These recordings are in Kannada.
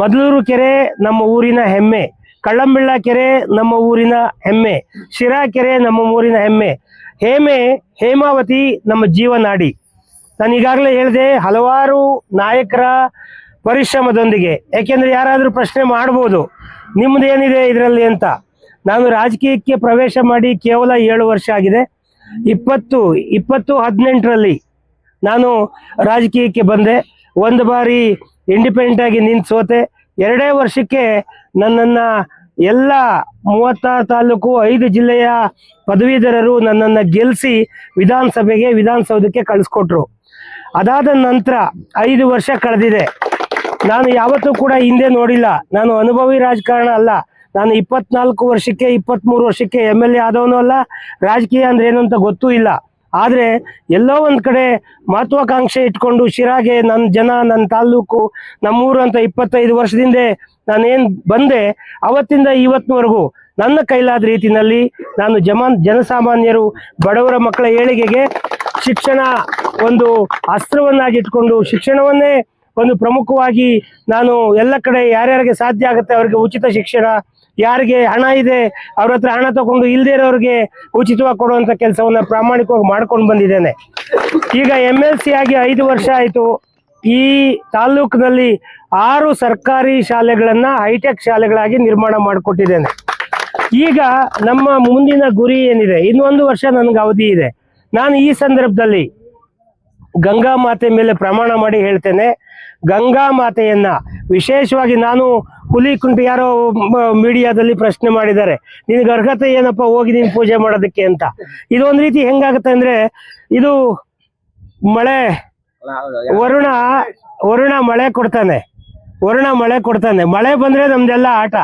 ಮದಲೂರು ಕೆರೆ ನಮ್ಮ ಊರಿನ ಹೆಮ್ಮೆ, ಕಳ್ಳಂಬಿಳ್ಳ ಕೆರೆ ನಮ್ಮ ಊರಿನ ಹೆಮ್ಮೆ, ಶಿರಾ ಕೆರೆ ನಮ್ಮ ಊರಿನ ಹೆಮ್ಮೆ, ಹೇಮೆ, ಹೇಮಾವತಿ ನಮ್ಮ ಜೀವನಾಡಿ ನಾನು ಈಗಾಗಲೇ ಹೇಳಿದೆ, ಹಲವಾರು ನಾಯಕರ ಪರಿಶ್ರಮದೊಂದಿಗೆ, ಯಾಕೆಂದ್ರೆ ಯಾರಾದರೂ ಪ್ರಶ್ನೆ ಮಾಡ್ಬೋದು, ನಿಮ್ಮದೇನಿದೆ ಇದರಲ್ಲಿ ಅಂತ. ನಾನು ರಾಜಕೀಯಕ್ಕೆ ಪ್ರವೇಶ ಮಾಡಿ ಕೇವಲ ಏಳು ವರ್ಷ ಆಗಿದೆ. ಇಪ್ಪತ್ತು ಇಪ್ಪತ್ತು ಹದಿನೆಂಟರಲ್ಲಿ ನಾನು ರಾಜಕೀಯಕ್ಕೆ ಬಂದೆ. ಒಂದು ಬಾರಿ ಇಂಡಿಪೆಂಡೆಂಟ್ ಆಗಿ ನಿಂತು ಸೋತೆ ಎರಡೇ ವರ್ಷಕ್ಕೆ ನನ್ನನ್ನು ಎಲ್ಲ ಮೂವತ್ತಾರು ತಾಲೂಕು, ಐದು ಜಿಲ್ಲೆಯ ಪದವೀಧರರು ನನ್ನನ್ನು ಗೆಲ್ಲಿಸಿ ವಿಧಾನಸಭೆಗೆ, ವಿಧಾನಸೌಧಕ್ಕೆ ಕಳಿಸ್ಕೊಟ್ರು. ಅದಾದ ನಂತರ ಐದು ವರ್ಷ ಕಳೆದಿದೆ. ನಾನು ಯಾವತ್ತೂ ಕೂಡ ಹಿಂದೆ ನೋಡಿಲ್ಲ. ನಾನು ಅನುಭವಿ ರಾಜಕಾರಣ ಅಲ್ಲ. ನಾನು ಇಪ್ಪತ್ನಾಲ್ಕು ವರ್ಷಕ್ಕೆ ಇಪ್ಪತ್ತ್ಮೂರು ವರ್ಷಕ್ಕೆ ಎಂ ಎಲ್ ಎ ಆದವನು ಅಲ್ಲ. ರಾಜಕೀಯ ಅಂದ್ರೆ ಏನು ಅಂತ ಗೊತ್ತೂ ಇಲ್ಲ. ಆದರೆ ಎಲ್ಲೋ ಒಂದು ಕಡೆ ಮಹತ್ವಾಕಾಂಕ್ಷೆ ಇಟ್ಕೊಂಡು ಶಿರಾಗೆ ನನ್ನ ಜನ ನನ್ನ ತಾಲೂಕು ನಮ್ಮೂರು ಅಂತ ಇಪ್ಪತ್ತೈದು ವರ್ಷದಿಂದ ನಾನೇನು ಬಂದೆ, ಅವತ್ತಿಂದ ಇವತ್ತಿನವರೆಗೂ ನನ್ನ ಕೈಲಾದ ರೀತಿಯಲ್ಲಿ ನಾನು ಜಮಾನ್, ಜನಸಾಮಾನ್ಯರು, ಬಡವರ ಮಕ್ಕಳ ಏಳಿಗೆಗೆ ಶಿಕ್ಷಣ ಒಂದು ಅಸ್ತ್ರವನ್ನಾಗಿ ಇಟ್ಕೊಂಡು ಶಿಕ್ಷಣವನ್ನೇ ಒಂದು ಪ್ರಮುಖವಾಗಿ ನಾನು ಎಲ್ಲ ಕಡೆ ಯಾರ್ಯಾರಿಗೆ ಸಾಧ್ಯ ಆಗುತ್ತೆ ಅವರಿಗೆ ಉಚಿತ ಶಿಕ್ಷಣ ಯಾರಿಗೆ ಹಣ ಇದೆ, ಅವ್ರ ಹತ್ರ ಹಣ ತಗೊಂಡು ಇಲ್ದೇ ಇರೋರಿಗೆ ಉಚಿತವಾಗಿ ಕೊಡುವಂತ ಕೆಲಸವನ್ನ ಪ್ರಾಮಾಣಿಕವಾಗಿ ಮಾಡ್ಕೊಂಡು ಬಂದಿದ್ದೇನೆ. ಈಗ ಎಂ ಎಲ್ ಸಿ ಆಗಿ ಐದು ವರ್ಷ ಆಯಿತು. ಈ ತಾಲ್ಲೂಕಿನಲ್ಲಿ ಆರು ಸರ್ಕಾರಿ ಶಾಲೆಗಳನ್ನ ಹೈಟೆಕ್ ಶಾಲೆಗಳಾಗಿ ನಿರ್ಮಾಣ ಮಾಡಿಕೊಟ್ಟಿದ್ದೇನೆ. ಈಗ ನಮ್ಮ ಮುಂದಿನ ಗುರಿ ಏನಿದೆ? ಇನ್ನೊಂದು ವರ್ಷ ನನಗೆ ಅವಧಿ ಇದೆ. ನಾನು ಈ ಸಂದರ್ಭದಲ್ಲಿ ಗಂಗಾ ಮಾತೆ ಮೇಲೆ ಪ್ರಮಾಣ ಮಾಡಿ ಹೇಳ್ತೇನೆ. ಗಂಗಾ ಮಾತೆಯನ್ನ ವಿಶೇಷವಾಗಿ ನಾನು ಹುಲಿ ಕುಂಟು ಯಾರೋ ಮೀಡಿಯಾದಲ್ಲಿ ಪ್ರಶ್ನೆ ಮಾಡಿದ್ದಾರೆ. ನಿನಗೆ ಅರ್ಹತೆ ಏನಪ್ಪ? ಹೋಗಿ ನೀನು ಪೂಜೆ ಮಾಡೋದಕ್ಕೆ ಅಂತ. ಇದು ಒಂದ್ ರೀತಿ ಹೆಂಗಾಗುತ್ತೆ ಅಂದ್ರೆ, ಇದು ಮಳೆ, ವರುಣ ವರುಣ ಮಳೆ ಕೊಡ್ತಾನೆ. ವರುಣ ಮಳೆ ಕೊಡ್ತಾನೆ. ಮಳೆ ಬಂದ್ರೆ ನಮ್ದೆಲ್ಲ ಆಟ.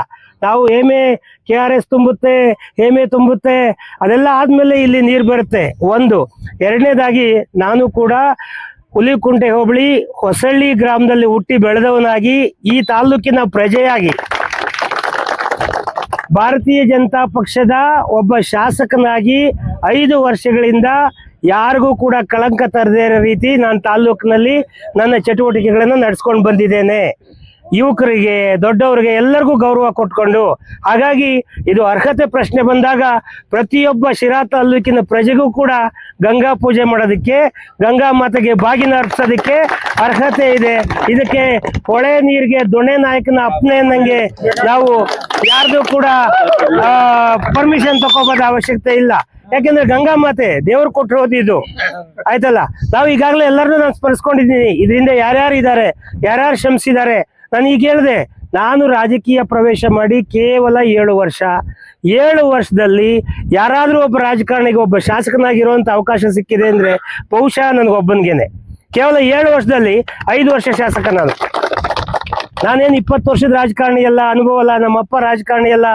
ನಾವು ಹೇಮೆ, ಕೆ ಆರ್ ಎಸ್ ತುಂಬುತ್ತೆ, ಹೇಮೆ ತುಂಬುತ್ತೆ, ಅದೆಲ್ಲ ಆದ್ಮೇಲೆ ಇಲ್ಲಿ ನೀರು ಬರುತ್ತೆ. ಒಂದು. ಎರಡನೇದಾಗಿ ನಾನು ಕೂಡ ಹುಲಿಕುಂಟೆ ಹೋಬಳಿ ಹೊಸಳ್ಳಿ ಗ್ರಾಮದಲ್ಲಿ ಹುಟ್ಟಿ ಬೆಳೆದವನಾಗಿ ಈ ತಾಲೂಕಿನ ಪ್ರಜೆಯಾಗಿ. ಭಾರತೀಯ ಜನತಾ ಪಕ್ಷದ ಒಬ್ಬ ಶಾಸಕನಾಗಿ ಐದು ವರ್ಷಗಳಿಂದ ಯಾರಿಗೂ ಕೂಡ ಕಳಂಕ ತರದೇ ಇರೋ ರೀತಿ ನಾನು ತಾಲ್ಲೂಕಿನಲ್ಲಿ ನನ್ನ ಚಟುವಟಿಕೆಗಳನ್ನು ನಡೆಸ್ಕೊಂಡು ಬಂದಿದ್ದೇನೆ. ಯುವಕರಿಗೆ, ದೊಡ್ಡವರಿಗೆ ಎಲ್ಲರಿಗೂ ಗೌರವ ಕೊಟ್ಕೊಂಡು, ಹಾಗಾಗಿ ಇದು ಅರ್ಹತೆ ಪ್ರಶ್ನೆ ಬಂದಾಗ ಪ್ರತಿಯೊಬ್ಬ ಶಿರಾ ತಾಲೂಕಿನ ಪ್ರಜೆಗೂ ಕೂಡ ಗಂಗಾ ಪೂಜೆ ಮಾಡೋದಕ್ಕೆ, ಗಂಗಾ ಮಾತೆಗೆ ಬಾಗಿನ ಅರ್ಪಿಸೋದಕ್ಕೆ ಅರ್ಹತೆ ಇದೆ. ಇದಕ್ಕೆ ಹೊಳೆ ನೀರಿಗೆ ದೊಣೆ ನಾಯಕನ ಅಪ್ಪನೆ ಅನ್ನಂಗೆ ನಾವು ಯಾರ್ದು ಕೂಡ ಪರ್ಮಿಷನ್ ತಗೋಬೋದ ಅವಶ್ಯಕತೆ ಇಲ್ಲ. ಯಾಕೆಂದ್ರೆ ಗಂಗಾ ಮಾತೆ ದೇವ್ರು ಕೊಟ್ಟಿರೋದು ಇದು. ಆಯ್ತಲ್ಲ? ನಾವು ಈಗಾಗಲೇ ಎಲ್ಲರನ್ನೂ ನಾನು ಸ್ಮರಿಸ್ಕೊಂಡಿದ್ದೀನಿ. ಇದರಿಂದ ಯಾರ್ಯಾರು ಇದ್ದಾರೆ, ಯಾರ್ಯಾರು ಶ್ರಮಿಸಿದ್ದಾರೆ ನಾನು ಈಗ ಹೇಳಿದೆ, ನಾನು ರಾಜಕೀಯ ಪ್ರವೇಶ ಮಾಡಿ ಕೇವಲ ಏಳು ವರ್ಷ. ಏಳು ವರ್ಷದಲ್ಲಿ ಯಾರಾದರೂ ಒಬ್ಬ ರಾಜಕಾರಣಿಗೆ ಒಬ್ಬ ಶಾಸಕನಾಗಿರುವಂತ ಅವಕಾಶ ಸಿಕ್ಕಿದೆ ಅಂದ್ರೆ ಬಹುಶಃ ನನಗೊಬ್ಬನಿಗೇನೆ ಕೇವಲ ಏಳು ವರ್ಷದಲ್ಲಿ ಐದು ವರ್ಷ ಶಾಸಕ ನಾನು. ನಾನೇನು ಇಪ್ಪತ್ತು ವರ್ಷದ ರಾಜಕಾರಣಿ ಅಲ್ಲ, ಅನುಭವ ಅಲ್ಲ, ನಮ್ಮಪ್ಪ ರಾಜಕಾರಣಿ ಅಲ್ಲ,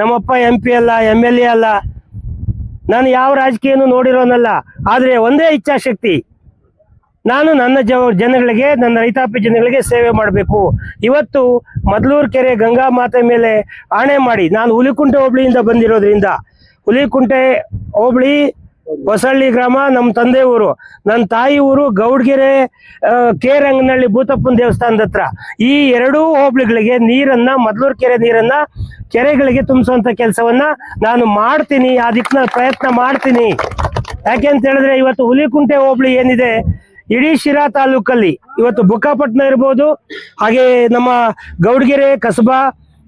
ನಮ್ಮಪ್ಪ ಎಂ ಪಿ ಅಲ್ಲ ಎಂ ಎಲ್ ಎ ಅಲ್ಲ. ನಾನು ಯಾವ ರಾಜಕೀಯನೂ ನೋಡಿರೋನಲ್ಲ. ಆದರೆ ಒಂದೇ ಇಚ್ಛಾಶಕ್ತಿ ನಾನು ನನ್ನ ಜನಗಳಿಗೆ, ನನ್ನ ರೈತಾಪಿ ಜನಗಳಿಗೆ ಸೇವೆ ಮಾಡಬೇಕು. ಇವತ್ತು ಮದ್ಲೂರು ಕೆರೆ ಗಂಗಾ ಮಾತೆ ಮೇಲೆ ಆಣೆ ಮಾಡಿ, ನಾನು ಹುಲಿಕುಂಟೆ ಹೋಬಳಿಯಿಂದ ಬಂದಿರೋದ್ರಿಂದ, ಹುಲಿಕುಂಟೆ ಹೋಬಳಿ ಹೊಸಳ್ಳಿ ಗ್ರಾಮ, ನಮ್ಮ ತಂದೆ ಊರು. ನನ್ನ ತಾಯಿ ಊರು ಗೌಡ್ಗೆರೆ ಕೆರಂಗನಹಳ್ಳಿ ಭೂತಪ್ಪನ ದೇವಸ್ಥಾನದ ಹತ್ರ. ಈ ಎರಡೂ ಹೋಬಳಿಗಳಿಗೆ ನೀರನ್ನ, ಮದ್ಲೂರು ಕೆರೆ ನೀರನ್ನ ಕೆರೆಗಳಿಗೆ ತುಂಬಿಸುವಂತ ಕೆಲಸವನ್ನ ನಾನು ಮಾಡ್ತೀನಿ, ಆ ಪ್ರಯತ್ನ ಮಾಡ್ತೀನಿ. ಯಾಕೆ ಅಂತ ಹೇಳಿದ್ರೆ, ಇವತ್ತು ಹುಲಿಕುಂಟೆ ಹೋಬಳಿ ಏನಿದೆ ಇಡೀ ಶಿರಾ ತಾಲೂಕಲ್ಲಿ ಇವತ್ತು ಬುಕ್ಕಾಪಟ್ಟಣ ಇರ್ಬೋದು, ಹಾಗೆ ನಮ್ಮ ಗೌಡ್ಗೆರೆ, ಕಸಬಾ,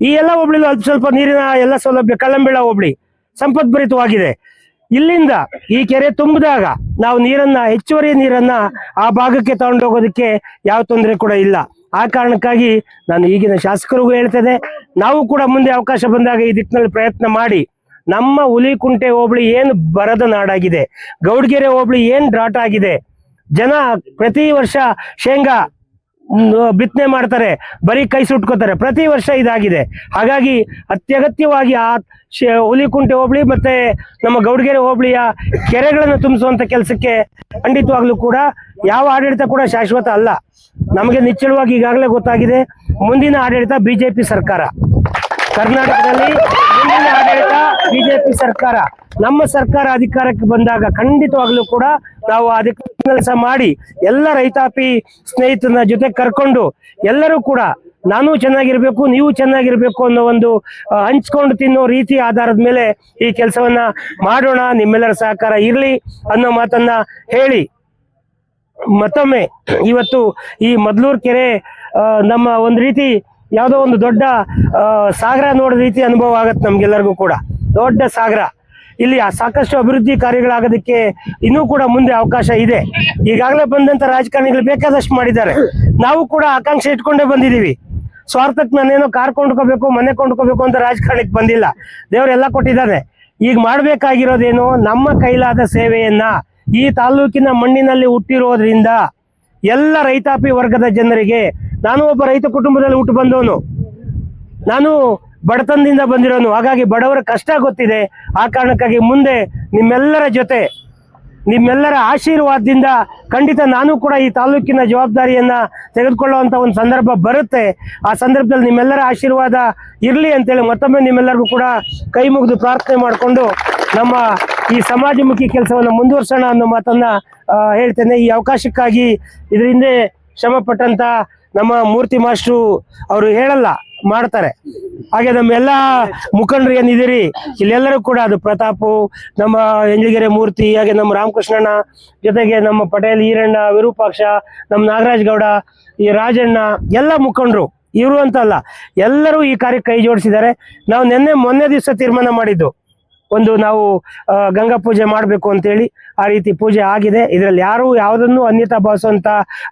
ಈ ಎಲ್ಲ ಹೋಬಳಿಲೂ ಅಲ್ಪ ಸ್ವಲ್ಪ ನೀರಿನ ಎಲ್ಲ ಸೌಲಭ್ಯ ಕಲ್ಲಂಬಿಳ ಹೋಬಳಿ ಸಂಪದ್ಭರಿತವಾಗಿದೆ. ಇಲ್ಲಿಂದ ಈ ಕೆರೆ ತುಂಬಿದಾಗ ನಾವು ನೀರನ್ನ, ಹೆಚ್ಚುವರಿ ನೀರನ್ನ ಆ ಭಾಗಕ್ಕೆ ತಗೊಂಡೋಗೋದಕ್ಕೆ ಯಾವ ತೊಂದರೆ ಕೂಡ ಇಲ್ಲ. ಆ ಕಾರಣಕ್ಕಾಗಿ ನಾನು ಈಗಿನ ಶಾಸಕರಿಗೂ ಹೇಳ್ತೇನೆ, ನಾವು ಕೂಡ ಮುಂದೆ ಅವಕಾಶ ಬಂದಾಗ ಈ ದಿಕ್ಕಿನಲ್ಲಿ ಪ್ರಯತ್ನ ಮಾಡಿ, ನಮ್ಮ ಹುಲಿಕುಂಟೆ ಹೋಬಳಿ ಏನು ಬರದ ನಾಡಾಗಿದೆ, ಗೌಡ್ಗೆರೆ ಹೋಬಳಿ ಏನು ಡ್ರಾಟ್ ಆಗಿದೆ ಜನ ಪ್ರತಿ ವರ್ಷ ಶೇಂಗಾ ಬಿತ್ತನೆ ಮಾಡ್ತಾರೆ, ಬರೀ ಕೈ ಸುಟ್ಕೋತಾರೆ. ಪ್ರತಿ ವರ್ಷ ಇದಾಗಿದೆ. ಹಾಗಾಗಿ ಅತ್ಯಗತ್ಯವಾಗಿ ಆ ಹುಲಿಕುಂಟೆ ಹೋಬಳಿ ಮತ್ತೆ ನಮ್ಮ ಗೌಡಗೆರೆ ಹೋಬಳಿಯ ಕೆರೆಗಳನ್ನು ತುಂಬಿಸುವಂತ ಕೆಲಸಕ್ಕೆ ಖಂಡಿತವಾಗ್ಲೂ ಕೂಡ ಯಾವ ಆಡಳಿತ ಕೂಡ ಶಾಶ್ವತ ಅಲ್ಲ. ನಮಗೆ ನಿಚ್ಚಳವಾಗಿ ಈಗಾಗಲೇ ಗೊತ್ತಾಗಿದೆ, ಮುಂದಿನ ಆಡಳಿತ ಬಿಜೆಪಿ ಸರ್ಕಾರ. ಕರ್ನಾಟಕದಲ್ಲಿ ಮುಂದಿನ ಆಡಳಿತ ಬಿಜೆಪಿ ಸರ್ಕಾರ, ನಮ್ಮ ಸರ್ಕಾರ ಅಧಿಕಾರಕ್ಕೆ ಬಂದಾಗ ಖಂಡಿತವಾಗ್ಲೂ ಕೂಡ ನಾವು ಅದಕ್ಕೆ ಕೆಲಸ ಮಾಡಿ ಎಲ್ಲ ರೈತಾಪಿ ಸ್ನೇಹಿತರನ್ನ ಜೊತೆ ಕರ್ಕೊಂಡು ಎಲ್ಲರೂ ಕೂಡ ನಾನು ಚೆನ್ನಾಗಿರ್ಬೇಕು, ನೀವು ಚೆನ್ನಾಗಿರ್ಬೇಕು ಅನ್ನೋ ಒಂದು ಹಂಚ್ಕೊಂಡು ತಿನ್ನೋ ರೀತಿ ಆಧಾರದ ಮೇಲೆ ಈ ಕೆಲಸವನ್ನ ಮಾಡೋಣ, ನಿಮ್ಮೆಲ್ಲರ ಸಹಕಾರ ಇರಲಿ ಅನ್ನೋ ಮಾತನ್ನ ಹೇಳಿ. ಮತ್ತೊಮ್ಮೆ ಇವತ್ತು ಈ ಮದ್ಲೂರ್ ಕೆರೆ ನಮ್ಮ ಒಂದು ರೀತಿ ಯಾವುದೋ ಒಂದು ದೊಡ್ಡ ಸಾಗರ ನೋಡೋ ರೀತಿ ಅನುಭವ ಆಗತ್ತೆ ನಮ್ಗೆಲ್ಲರಿಗೂ ಕೂಡ. ದೊಡ್ಡ ಸಾಗರ. ಇಲ್ಲಿ ಸಾಕಷ್ಟು ಅಭಿವೃದ್ಧಿ ಕಾರ್ಯಗಳಾಗೋದಕ್ಕೆ ಇನ್ನೂ ಕೂಡ ಮುಂದೆ ಅವಕಾಶ ಇದೆ. ಈಗಾಗಲೇ ಬಂದಂತ ರಾಜಕಾರಣಿಗಳು ಬೇಕಾದಷ್ಟು ಮಾಡಿದ್ದಾರೆ. ನಾವು ಕೂಡ ಆಕಾಂಕ್ಷೆ ಇಟ್ಕೊಂಡೇ ಬಂದಿದ್ದೀವಿ. ಸ್ವಾರ್ಥಕ್ಕೆ ನಾನೇನೋ ಕಾರ್ ಕೊಂಡ್ಕೋಬೇಕು, ಮನೆ ಕೊಂಡ್ಕೋಬೇಕು ಅಂತ ರಾಜಕಾರಣಕ್ಕೆ ಬಂದಿಲ್ಲ. ದೇವರೆಲ್ಲ ಕೊಟ್ಟಿದ್ದಾರೆ ಈಗ ಮಾಡ್ಬೇಕಾಗಿರೋದೇನು ನಮ್ಮ ಕೈಲಾದ ಸೇವೆಯನ್ನ ಈ ತಾಲೂಕಿನ ಮಣ್ಣಿನಲ್ಲಿ ಹುಟ್ಟಿರೋದ್ರಿಂದ ಎಲ್ಲ ರೈತಾಪಿ ವರ್ಗದ ಜನರಿಗೆ, ನಾನು ಒಬ್ಬ ರೈತ ಕುಟುಂಬದಲ್ಲಿ ಹುಟ್ಟು ಬಂದವನು. ನಾನು ಬಡತನದಿಂದ ಬಂದಿರೋನು. ಹಾಗಾಗಿ ಬಡವರ ಕಷ್ಟ ಗೊತ್ತಿದೆ. ಆ ಕಾರಣಕ್ಕಾಗಿ ಮುಂದೆ ನಿಮ್ಮೆಲ್ಲರ ಜೊತೆ, ನಿಮ್ಮೆಲ್ಲರ ಆಶೀರ್ವಾದದಿಂದ ಖಂಡಿತ ನಾನು ಕೂಡ ಈ ತಾಲೂಕಿನ ಜವಾಬ್ದಾರಿಯನ್ನ ತೆಗೆದುಕೊಳ್ಳುವಂತ ಒಂದು ಸಂದರ್ಭ ಬರುತ್ತೆ. ಆ ಸಂದರ್ಭದಲ್ಲಿ ನಿಮ್ಮೆಲ್ಲರ ಆಶೀರ್ವಾದ ಇರಲಿ ಅಂತೇಳಿ ಮತ್ತೊಮ್ಮೆ ನಿಮ್ಮೆಲ್ಲರಿಗೂ ಕೂಡ ಕೈ ಮುಗಿದು ಪ್ರಾರ್ಥನೆ ಮಾಡಿಕೊಂಡು ನಮ್ಮ ಈ ಸಮಾಜಮುಖಿ ಕೆಲಸವನ್ನು ಮುಂದುವರ್ಸೋಣ ಅನ್ನೋ ಮಾತನ್ನ ಹೇಳ್ತೇನೆ. ಈ ಅವಕಾಶಕ್ಕಾಗಿ ಇದರಿಂದ ಶ್ರಮ ಪಟ್ಟಂತ ನಮ್ಮ ಮೂರ್ತಿ ಮಾಸ್ಟ್ರು ಅವರು ಹೇಳಲ್ಲ. ಮಾಡ್ತಾರೆ. ಹಾಗೆ ನಮ್ಮೆಲ್ಲ ಮುಖಂಡರು ಏನಿದ್ದೀರಿ? ಇಲ್ಲೆಲ್ಲರೂ ಕೂಡ ಅದು ಪ್ರತಾಪು, ನಮ್ಮ ಎಂಜಲಗೆರೆ ಮೂರ್ತಿ, ಹಾಗೆ ನಮ್ಮ ರಾಮಕೃಷ್ಣಣ್ಣ, ಜೊತೆಗೆ ನಮ್ಮ ಪಟೇಲ್, ಈರಣ್ಣ, ವಿರೂಪಾಕ್ಷ, ನಮ್ಮ ನಾಗರಾಜ್ ಗೌಡ, ಈ ರಾಜಣ್ಣ, ಎಲ್ಲ ಮುಖಂಡರು. ಇವರು ಅಂತಲ್ಲ, ಎಲ್ಲರೂ ಈ ಕಾರ್ಯಕ್ಕೆ ಕೈ ಜೋಡಿಸಿದ್ದಾರೆ. ನಾವು ನಿನ್ನೆ ಮೊನ್ನೆ ದಿವಸ ತೀರ್ಮಾನ ಮಾಡಿದ್ದು. ಒಂದು ನಾವು ಗಂಗಾ ಪೂಜೆ ಮಾಡಬೇಕು ಅಂತೇಳಿ ಆ ರೀತಿ ಪೂಜೆ ಆಗಿದೆ. ಇದರಲ್ಲಿ ಯಾರು ಯಾವುದನ್ನು ಅನ್ಯತಾ ಭಾವಿಸುವಂತ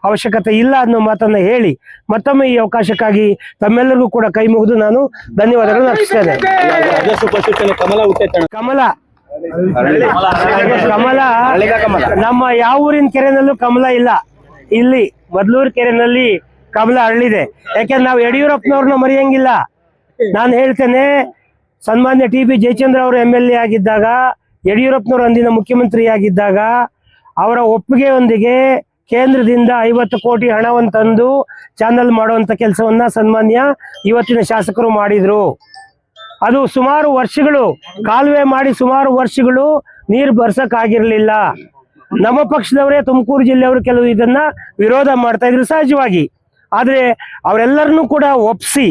ಅವಶ್ಯಕತೆ ಇಲ್ಲ ಅನ್ನೋ ಮಾತನ್ನ ಹೇಳಿ ಮತ್ತೊಮ್ಮೆ ಈ ಅವಕಾಶಕ್ಕಾಗಿ ತಮ್ಮೆಲ್ಲರಿಗೂ ಕೂಡ ಕೈ ಮುಗಿದು ನಾನು ಧನ್ಯವಾದಗಳನ್ನು ಅರ್ಪಿಸ್ತೇನೆ ಕಮಲ. ಕಮಲ. ನಮ್ಮ ಯಾವ ಊರಿನ ಕೆರೆನಲ್ಲೂ ಕಮಲ ಇಲ್ಲ. ಇಲ್ಲಿ, ಮದ್ಲೂರ್ ಕೆರೆನಲ್ಲಿ ಕಮಲ ಅರಳಿದೆ. ಯಾಕೆಂದ್ರೆ ನಾವು ಯಡಿಯೂರಪ್ಪನವ್ರನ್ನ ಮರೆಯಂಗಿಲ್ಲ. ನಾನು ಹೇಳ್ತೇನೆ ಸನ್ಮಾನ್ಯ ಟಿ ಬಿ ಜಯಚಂದ್ರ ಅವರು ಎಂ ಎಲ್ ಎ ಆಗಿದ್ದಾಗ, ಯಡಿಯೂರಪ್ಪನವರು ಅಂದಿನ ಮುಖ್ಯಮಂತ್ರಿ ಆಗಿದ್ದಾಗ, ಅವರ ಒಪ್ಪಿಗೆಯೊಂದಿಗೆ ಕೇಂದ್ರದಿಂದ ಐವತ್ತು ಕೋಟಿ ಹಣವನ್ನು ತಂದು ಚಾನಲ್ ಮಾಡುವಂಥ ಕೆಲಸವನ್ನ ಸನ್ಮಾನ್ಯ ಇವತ್ತಿನ ಶಾಸಕರು ಮಾಡಿದ್ರು. ಅದು ಸುಮಾರು ವರ್ಷಗಳು, ಕಾಲುವೆ ಮಾಡಿ ಸುಮಾರು ವರ್ಷಗಳು ನೀರು ಬರ್ಸಕ್ ಆಗಿರ್ಲಿಲ್ಲ ನಮ್ಮ ಪಕ್ಷದವರೇ ತುಮಕೂರು ಜಿಲ್ಲೆಯವರು ಕೆಲವು ಇದನ್ನ ವಿರೋಧ ಮಾಡ್ತಾ ಇದ್ರು ಸಹಜವಾಗಿ. ಆದರೆ ಅವರೆಲ್ಲರನ್ನೂ ಕೂಡ ಒಪ್ಸಿ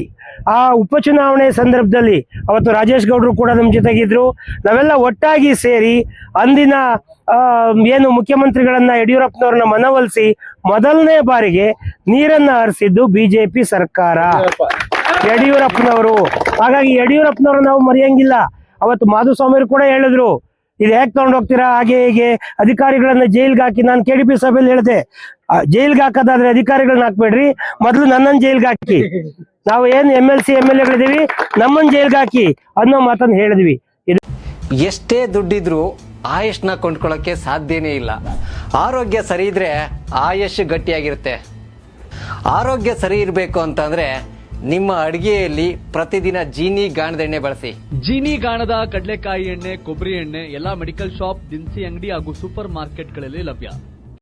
ಆ ಉಪಚುನಾವಣೆ ಸಂದರ್ಭದಲ್ಲಿ ಅವತ್ತು ರಾಜೇಶ್ ಗೌಡರು ಕೂಡ ನಮ್ಮ ಜೊತೆಗಿದ್ರು. ನಾವೆಲ್ಲ ಒಟ್ಟಾಗಿ ಸೇರಿ ಅಂದಿನ ಏನು ಮುಖ್ಯಮಂತ್ರಿಗಳನ್ನ ಯಡಿಯೂರಪ್ಪನವ್ರನ್ನ ಮನವೊಲಿಸಿ ಮೊದಲನೇ ಬಾರಿಗೆ ನೀರನ್ನ ಹರಿಸಿದ್ದು ಬಿಜೆಪಿ ಸರ್ಕಾರ. ಯಡಿಯೂರಪ್ಪನವರು. ಹಾಗಾಗಿ ಯಡಿಯೂರಪ್ಪನವರು ನಾವು ಮರೆಯಂಗಿಲ್ಲ. ಅವತ್ತು ಮಾಧುಸ್ವಾಮಿಯವರು ಕೂಡ ಹೇಳಿದ್ರು, ಇದು ಹೇಗೆ ತಗೊಂಡು ಹೋಗ್ತೀರಾ ಹಾಗೆ ಹೀಗೆ ಅಧಿಕಾರಿಗಳನ್ನ ಜೈಲ್ಗೆ ಹಾಕಿ ನಾನು ಕೆ ಡಿ ಪಿ ಸಭೆಯಲ್ಲಿ ಹೇಳಿದೆ ಜೈಲ್ಗೆ ಹಾಕೋದಾದ್ರೆ ಅಧಿಕಾರಿಗಳನ್ನ ಹಾಕ್ಬೇಡ್ರಿ. ಮೊದಲು ನನ್ನನ್ನು ಜೈಲ್ಗೆ ಹಾಕಿ. ನಾವು ಏನ್ M L C M L ಎಗಳಿದೀವಿ ನಮ್ಮನ್ ಜೈಲ್ಗೆ ಹಾಕಿ ಅನ್ನೋ ಮಾತನ್ನ ಹೇಳಿದ್ವಿ. ಎಷ್ಟೇ ದುಡ್ಡಿದ್ರೂ ಆಯುಷ್ನ ಕೊಂಡ್ಕೊಳ್ಳೋಕೆ ಸಾಧ್ಯನೇ ಇಲ್ಲ. ಆರೋಗ್ಯ ಸರಿ ಇದ್ರೆ ಆಯುಷ್ ಗಟ್ಟಿಯಾಗಿರುತ್ತೆ. ಆರೋಗ್ಯ ಸರಿ ಇರಬೇಕು ಅಂತಂದ್ರೆ ನಿಮ್ಮ ಅಡಿಗೆಯಲ್ಲಿ ಪ್ರತಿದಿನ ಜೀನಿ ಗಾಣದ ಎಣ್ಣೆ ಬಳಸಿ. ಜೀನಿ ಗಾಣದ ಕಡಲೆಕಾಯಿ ಎಣ್ಣೆ ಕೊಬ್ಬರಿ ಎಣ್ಣೆ ಎಲ್ಲಾ ಮೆಡಿಕಲ್ ಶಾಪ್ ದಿನಸಿ ಅಂಗಡಿ ಹಾಗೂ ಸೂಪರ್ ಮಾರ್ಕೆಟ್ಗಳಲ್ಲಿ ಲಭ್ಯ.